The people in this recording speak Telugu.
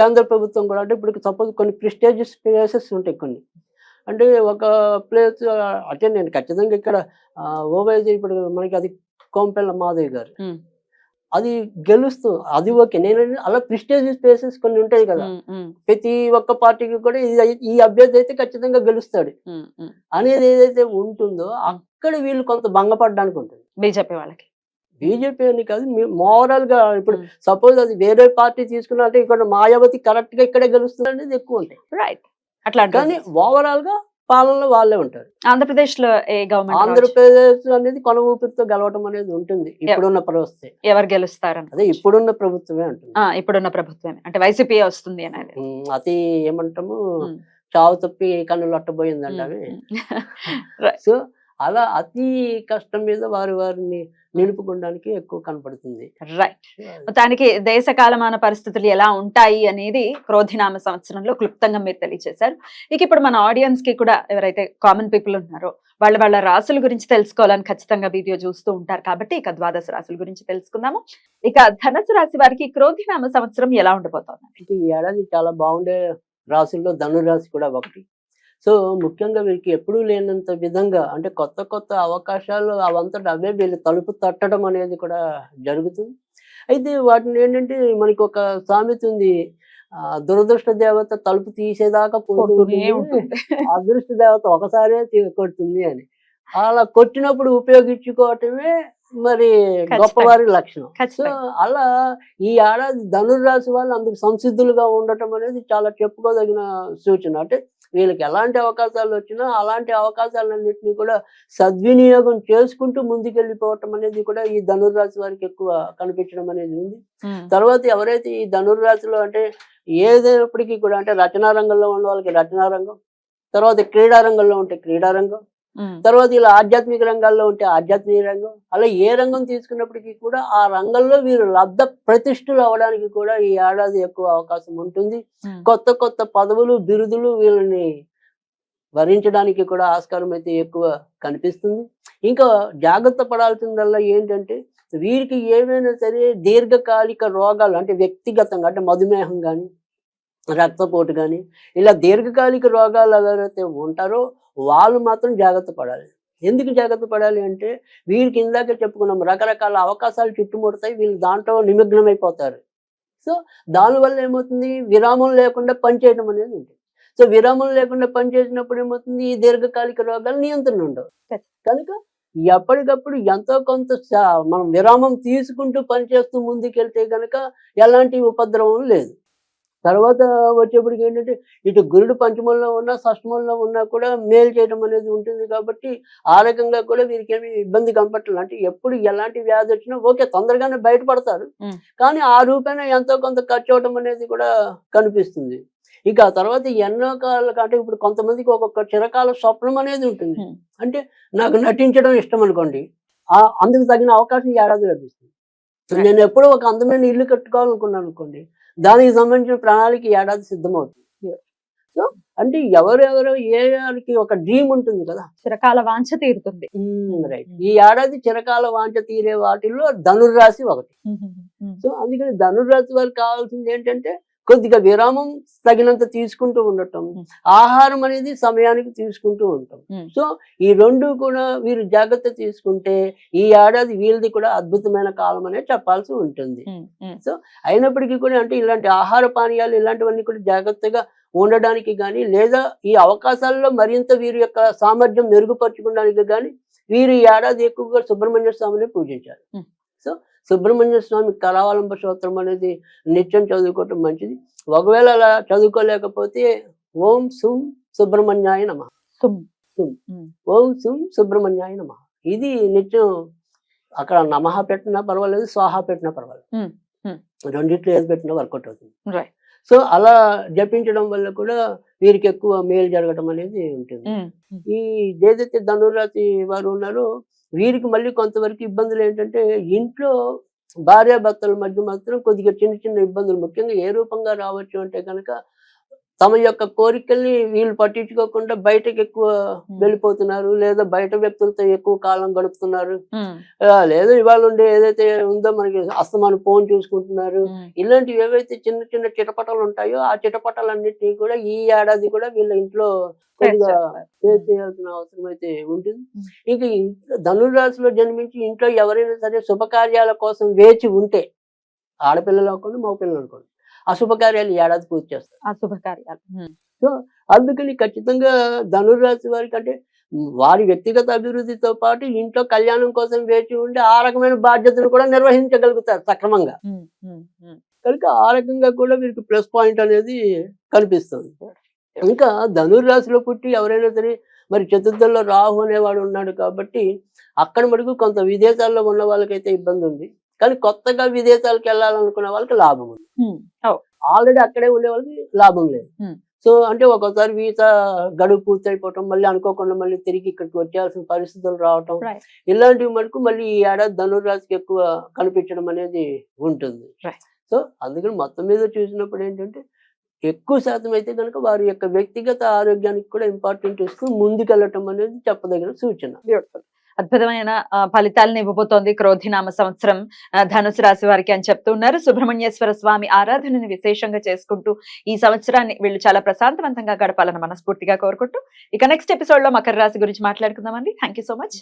కేంద్ర ప్రభుత్వం కూడా అంటే ఇప్పుడు సపోజ్ కొన్ని ప్రిస్టేజియస్ ప్లేసెస్ ఉంటాయి కొన్ని. అంటే ఒక ప్లేస్ అంటే నేను ఖచ్చితంగా ఇక్కడ ఓవైజీ ఇప్పుడు మనకి అది కోంపెల్ల మాధవి గారు. అది గెలుస్తూ అది ఓకే. నేను అలా ప్రిస్టేజియస్ ప్లేసెస్ కొన్ని ఉంటాయి కదా. ప్రతి ఒక్క పార్టీకి కూడా ఇది- ఈ అభ్యర్థి అయితే ఖచ్చితంగా గెలుస్తాడు. అనేది ఏదైతే ఉంటుందో అక్కడ వీళ్ళు కొంత భంగపడడానికి ఉంటుంది. బీజేపీ వాళ్ళకి. బీజేపీ అని కాదు మోరల్గా ఇప్పుడు Hmm. సపోజ్ అది వేరే పార్టీ తీసుకున్నా అంటే ఇక్కడ మాయావతి కరెక్ట్గా ఇక్కడే గెలుస్తుంది అనేది ఎక్కువ ఉంటాయి. రైట్ అట్లా కానీ ఓవరాల్గా పాలనలో వాళ్ళే ఉంటారు. ఆంధ్రప్రదేశ్లో ఏ గవర్నమెంట్ ఆంధ్రప్రదేశ్ అనేది కొన ఊపిరితో గెలవటం అనేది ఉంటుంది. ఇప్పుడున్న ప్రభుత్వం ఎవరు గెలుస్తారని. అదే ఇప్పుడున్న ప్రభుత్వమే ఉంటుంది ఇప్పుడున్న ప్రభుత్వమే. అంటే వైసీపీ వస్తుంది అనేది. అతి ఏమంటాము ఉమ్. చావు తప్పి కన్నులు అట్టబోయిందంట అవి. సో అలా అతి కష్టం మీద వారి వారిని నిలుపుకోవడానికి ఎక్కువ కనపడుతుంది. రైట్ మొత్తానికి దేశ కాలమాన పరిస్థితులు ఎలా ఉంటాయి అనేది క్రోధినామ సంవత్సరంలో క్లుప్తంగా మీరు తెలియజేశారు ఇక ఇప్పుడు మన ఆడియన్స్కి కూడా ఎవరైతే కామన్ పీపుల్ ఉన్నారో వాళ్ళ వాళ్ళ రాసుల గురించి తెలుసుకోవాలని ఖచ్చితంగా వీడియో చూస్తూ ఉంటారు కాబట్టి ఇక ద్వాదశ రాసుల గురించి తెలుసుకుందాము. ఇక ధనసు రాశి వారికి క్రోధినామ సంవత్సరం ఎలా ఉండబోతోంది? ఈ ఏడాది చాలా బాగుండే రాశుల్లో ధనురాశి కూడా ఒకటి. సో ముఖ్యంగా వీరికి ఎప్పుడూ లేనంత విధంగా అంటే కొత్త కొత్త అవకాశాలు అవంతట అవే వీళ్ళు తలుపు తట్టడం అనేది కూడా జరుగుతుంది. అయితే వాటిని ఏంటంటే మనకి ఒక సామెత ఉంది ఆ దురదృష్ట దేవత తలుపు తీసేదాకా కొడుతూ కొడుతూనే ఉంటుంది. అదృష్ట దేవత ఒకసారే కొడుతుంది అని. అలా కొట్టినప్పుడు ఉపయోగించుకోవటమే మరి గొప్పవారి లక్షణం. సో అలా ఈ ఏడాది ధనుర్రాశి వాళ్ళు అందుకు సంసిద్ధులుగా ఉండటం అనేది చాలా చెప్పుకోదగిన సూచన. అంటే వీళ్ళకి ఎలాంటి అవకాశాలు వచ్చినా అలాంటి అవకాశాలన్నింటినీ కూడా సద్వినియోగం చేసుకుంటూ ముందుకెళ్ళిపోవటం అనేది కూడా ఈ ధనుర్రాశి వారికి ఎక్కువ కనిపించడం అనేది ఉంది. తర్వాత ఎవరైతే ఈ ధనుర్రాశిలో అంటే ఏదైనప్పటికీ కూడా అంటే రచనా రంగంలో ఉన్న వాళ్ళకి రచనా రంగం తర్వాత క్రీడా రంగంలో ఉంటే క్రీడా రంగం ఉమ్, తర్వాత ఇలా ఆధ్యాత్మిక రంగాల్లో ఉంటే ఆధ్యాత్మిక రంగం అలా ఏ రంగం తీసుకున్నప్పటికీ కూడా ఆ రంగంలో వీరు లబ్ధ ప్రతిష్ఠులు అవడానికి కూడా ఈ ఏడాది ఎక్కువ అవకాశం ఉంటుంది. కొత్త కొత్త పదవులు బిరుదులు వీళ్ళని భరించడానికి కూడా ఆస్కారం అయితే ఎక్కువ కనిపిస్తుంది. ఇంకా జాగ్రత్త పడాల్సిందల్లా ఏంటంటే వీరికి ఏమైనా సరే దీర్ఘకాలిక రోగాలు అంటే వ్యక్తిగతంగా అంటే మధుమేహం కానీ రక్తపోటు కానీ ఇలా దీర్ఘకాలిక రోగాలు ఎవరైతే ఉంటారో వాళ్ళు మాత్రం జాగ్రత్త పడాలి. ఎందుకు జాగ్రత్త పడాలి అంటే వీరికి ఇందాక చెప్పుకున్నాం రకరకాల అవకాశాలు చుట్టుముడతాయి వీళ్ళు దాంట్లో నిమగ్నమైపోతారు. సో దానివల్ల ఏమవుతుంది? విరామం లేకుండా పనిచేయడం అనేది ఉంటుంది. సో విరామం లేకుండా పనిచేసినప్పుడు ఏమవుతుంది? ఈ దీర్ఘకాలిక రోగాలు నియంత్రణ ఉండవు. కనుక ఎప్పటికప్పుడు ఎంతో కొంత మనం విరామం తీసుకుంటూ పనిచేస్తూ ముందుకెళ్తే కనుక ఎలాంటి ఉపద్రవం లేదు. తర్వాత వచ్చేప్పటికి ఏంటంటే ఇటు గురుడు పంచమంలో ఉన్నా షష్టమంలో ఉన్నా కూడా మేలు చేయడం అనేది ఉంటుంది కాబట్టి ఆ రకంగా కూడా వీరికి ఏమి ఇబ్బంది కనపట్లేదు అంటే ఎప్పుడు ఎలాంటి వ్యాధి వచ్చినా ఓకే తొందరగానే బయటపడతారు. కానీ ఆ రూపేణ ఎంతో కొంత ఖర్చు అవడం అనేది కూడా కనిపిస్తుంది ఇక ఆ తర్వాత ఎన్నో కాలం అంటే ఇప్పుడు కొంతమందికి ఒక్కొక్క చిరకాల స్వప్నం అనేది ఉంటుంది. అంటే నాకు నటించడం ఇష్టం అనుకోండి ఆ అందుకు తగిన అవకాశం ఏడాది లభిస్తుంది. నేను ఎప్పుడో ఒక అందమైన ఇల్లు కట్టుకోవాలనుకున్నాను అనుకోండి దానికి సంబంధించిన ప్రణాళిక ఏడాది సిద్ధమవుతుంది. సో అంటే ఎవరెవరో ఏ వారికి ఒక డ్రీమ్ ఉంటుంది కదా. చిరకాల వాంఛ తీరుతుంది. రైట్ ఈ ఏడాది చిరకాల వాంఛ తీరే వాటిల్లో ధనుర్రాశి ఒకటి. సో అందుకని ధనుర్రాశి వారికి కావాల్సింది ఏంటంటే కొద్దిగా విరామం తగినంత తీసుకుంటూ ఉండటం. ఆహారం అనేది సమయానికి తీసుకుంటూ ఉంటాం. సో ఈ రెండు కూడా వీరు జాగ్రత్త తీసుకుంటే ఈ ఏడాది వీళ్ళది కూడా అద్భుతమైన కాలం అనే చెప్పాల్సి ఉంటుంది అయినప్పటికీ కూడా అంటే ఇలాంటి ఆహార పానీయాలు ఇలాంటివన్నీ కూడా జాగ్రత్తగా ఉండడానికి కానీ లేదా ఈ అవకాశాల్లో మరింత వీరి యొక్క సామర్థ్యం మెరుగుపరచుకోవడానికి కానీ వీరు ఈ ఏడాది ఎక్కువగా సుబ్రహ్మణ్య స్వామిని పూజించారు. సో సుబ్రహ్మణ్య స్వామి కరావలంబ స్తోత్రం అనేది నిత్యం చదువుకోవటం మంచిది. ఒకవేళ అలా చదువుకోలేకపోతే ఓం సుం సుబ్రహ్మణ్యాయ నమ. సుమ్ ఓం సుం సుబ్రహ్మణ్యాయ నమ. ఇది నిత్యం అక్కడ నమః పెట్టినా పర్వాలేదు స్వాహ పెట్టినా పర్వాలేదు. రెండిట్లో ఏది పెట్టినా వర్కౌట్ అవుతుంది. సో అలా జపించడం వల్ల కూడా వీరికి ఎక్కువ మేలు జరగడం అనేది ఉంటుంది. ఈ ఏదైతే ధనురాశి వారు ఉన్నారో వీరికి మళ్ళీ కొంతవరకు ఇబ్బందులు ఏంటంటే ఇంట్లో భార్యాభర్తల మధ్య మాత్రం కొద్దిగా చిన్న చిన్న ఇబ్బందులు. ముఖ్యంగా ఏ రూపంగా రావచ్చు అంటే కనుక తమ యొక్క కోరికల్ని వీళ్ళు పట్టించుకోకుండా బయటకు ఎక్కువ వెళ్ళిపోతున్నారు లేదా బయట వ్యక్తులతో ఎక్కువ కాలం గడుపుతున్నారు. లేదా ఇవాళ ఉండే ఏదైతే ఉందో మనకి అస్తమాను ఫోన్ చూసుకుంటున్నారు. ఇలాంటివి ఏవైతే చిన్న చిన్న చిటపటలు ఉంటాయో ఆ చిటపటలన్నిటినీ కూడా ఈ ఏడాది కూడా వీళ్ళ ఇంట్లో కొద్దిగా చేయాల్సిన అవసరం అయితే ఉంటుంది. ఇంకా ధనురాశిలో జన్మించి ఇంట్లో ఎవరైనా సరే శుభకార్యాల కోసం వేచి ఉంటే ఆడపిల్లలు అనుకోండి మగపిల్లలు అనుకోండి ఆ శుభకార్యాలు ఈ ఏడాది పూర్తి చేస్తారు. ఆ శుభకార్యాలు అందుకని ఖచ్చితంగా ధనుర్రాశి వారికి అంటే వారి వ్యక్తిగత అభివృద్ధితో పాటు ఇంట్లో కళ్యాణం కోసం వేచి ఉండి ఆ రకమైన బాధ్యతను కూడా నిర్వహించగలుగుతారు సక్రమంగా. కనుక ఆ రకంగా కూడా వీరికి ప్లస్ పాయింట్ అనేది కనిపిస్తుంది. ఇంకా ధనుర్రాశిలో పుట్టి ఎవరైనా సరే మరి చతుర్థంలో రాహు అనేవాడు ఉన్నాడు కాబట్టి అక్కడ మటుకు కొంత విదేశాల్లో ఉన్న వాళ్ళకైతే ఇబ్బంది ఉంది కానీ కొత్తగా విదేశాలకు వెళ్ళాలనుకున్న వాళ్ళకి లాభం ఉంది. ఆల్రెడీ అక్కడే ఉండే వాళ్ళకి లాభం లేదు. సో అంటే ఒక్కోసారి వీసా గడువు పూర్తి అయిపోవటం మళ్ళీ అనుకోకుండా మళ్ళీ తిరిగి ఇక్కడికి వచ్చేయాల్సిన పరిస్థితులు రావటం. ఇలాంటివి మటుకు మళ్ళీ ఈ ఏడాది ధనుర్రాశికి ఎక్కువ కనిపించడం అనేది ఉంటుంది. సో అందుకని మొత్తం మీద చూసినప్పుడు ఏంటంటే ఎక్కువ శాతం అయితే కనుక వారి యొక్క వ్యక్తిగత ఆరోగ్యానికి కూడా ఇంపార్టెంట్ ఇస్తూ ముందుకెళ్ళటం అనేది చెప్పదగిన సూచన. అద్భుతమైన ఆ, ఫలితాలను ఇవ్వబోతోంది క్రోధినామ సంవత్సరం ధనుసు రాశి వారికి అని చెప్తున్నారు. సుబ్రహ్మణ్యేశ్వర స్వామి ఆరాధనని విశేషంగా చేసుకుంటూ ఈ సంవత్సరాన్ని వీళ్ళు చాలా ప్రశాంతవంతంగా గడపాలని మనస్ఫూర్తిగా కోరుకుంటూ ఇక నెక్స్ట్ ఎపిసోడ్లో మకర రాశి గురించి మాట్లాడుకుందామండి. Thank you so much